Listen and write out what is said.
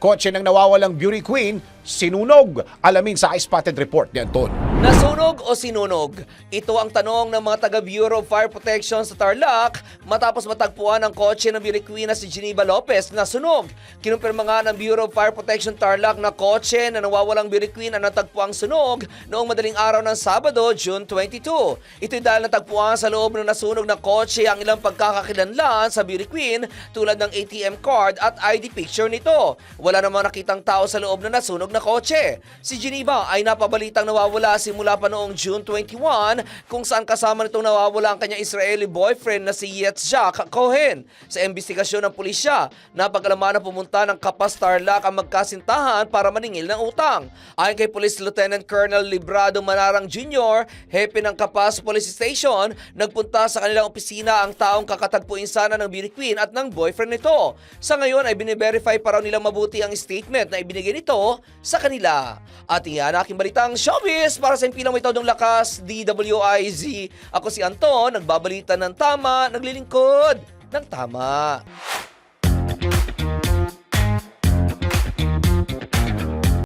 Kotse ng nawawalang beauty queen, sinunog. Alamin sa iSpotted report ni Anton. Nasunog o sinunog? Ito ang tanong ng mga taga Bureau of Fire Protection sa Tarlac matapos matagpuan ang kotse ng beauty queen na si Geneva Lopez na sunog. Kinumpirma nga ng Bureau of Fire Protection Tarlac na kotse na nawawalang beauty queen ang natagpuang sunog noong madaling araw ng Sabado, June 22. Ito'y dahil natagpuan sa loob ng nasunog na kotse ang ilang pagkakakilanlan sa beauty queen tulad ng ATM card at ID picture nito. Wala namang nakitang tao sa loob na nasunog na kotse. Si Geneva ay napabalitang nawawala simula pa noong June 21 kung saan kasama nitong nawawala ang kanyang Israeli boyfriend na si Yetzjak Cohen. Sa investigasyon ng pulisya, napag-alaman na pumunta ng Kapas Tarlac ang magkasintahan para maningil ng utang. Ayon kay Police Lieutenant Colonel Librado Manarang Jr., hepe ng Kapas Police Station, nagpunta sa kanilang opisina ang taong kakatagpuin sana ng beauty queen at ng boyfriend nito. Sa ngayon ay bine-verify pa raw nilang mabuti ang statement na ibinigay nito sa kanila. At iyan aking balitang showbiz para sa impilang may taong lakas, DWIZ. Ako si Anton, nagbabalita ng tama, naglilingkod ng tama.